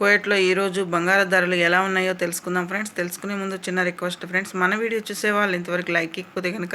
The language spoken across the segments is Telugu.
కోయట్లో ఈరోజు బంగారు ధరలు ఎలా ఉన్నాయో తెలుసుకుందాం ఫ్రెండ్స్. తెలుసుకునే ముందు చిన్న రిక్వెస్ట్ ఫ్రెండ్స్. మన వీడియో చూసే వాళ్ళు ఇంతవరకు లైక్ ఇకపోతే కనుక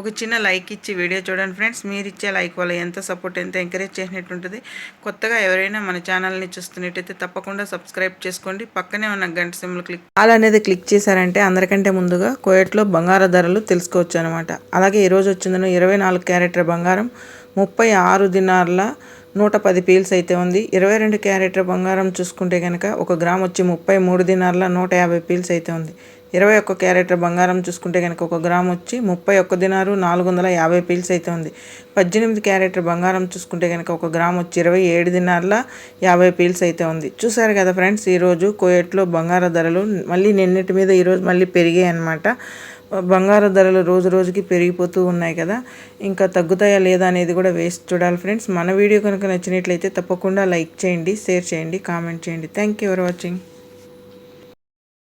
ఒక చిన్న లైక్ ఇచ్చి వీడియో చూడండి ఫ్రెండ్స్. మీరు ఇచ్చే లైక్ వల్ల ఎంత సపోర్ట్ ఎంత ఎంకరేజ్ చేసినట్టు ఉంటుంది. కొత్తగా ఎవరైనా మన ఛానల్ని చూస్తున్నట్టయితే తప్పకుండా సబ్స్క్రైబ్ చేసుకోండి. పక్కనే ఉన్న గంట సిమ్లు క్లిక్ ఆల్ అనేది క్లిక్ చేశారంటే అందరికంటే ముందుగా కోయట్లో బంగారు ధరలు తెలుసుకోవచ్చు అనమాట అలాగే ఈరోజు వచ్చిందను ఇరవై నాలుగు క్యారెట్ల బంగారం ముప్పై ఆరు దినార్ల నూట పది పీల్స్ అయితే ఉంది. ఇరవై రెండు క్యారెట్ల బంగారం చూసుకుంటే కనుక ఒక గ్రామ్ వచ్చి ముప్పై మూడు దినార్ల నూట యాభై పీల్స్ అయితే ఉంది. ఇరవై ఒక్క క్యారెట్ల బంగారం చూసుకుంటే కనుక ఒక గ్రామ్ వచ్చి ముప్పై ఒక్క దినారు నాలుగు వందల యాభై పీల్స్ అయితే ఉంది. పద్దెనిమిది క్యారెట్ల బంగారం చూసుకుంటే కనుక ఒక గ్రామ్ వచ్చి ఇరవై ఏడు దినార్ల యాభై పీల్స్ అయితే ఉంది. చూసారు కదా ఫ్రెండ్స్ ఈరోజు కోయట్లో బంగార ధరలు మళ్ళీ నిన్నటి మీద ఈరోజు మళ్ళీ పెరిగాయి అనమాట బంగారు ధరలు రోజు రోజుకి పెరిగిపోతూ ఉన్నాయి కదా. ఇంకా తగ్గుతాయా లేదా అనేది కూడా వేస్ట్ చూడాలి ఫ్రెండ్స్. మన వీడియో కనుక నచ్చినట్లయితే తప్పకుండా లైక్ చేయండి షేర్ చేయండి కామెంట్ చేయండి. Thank you for watching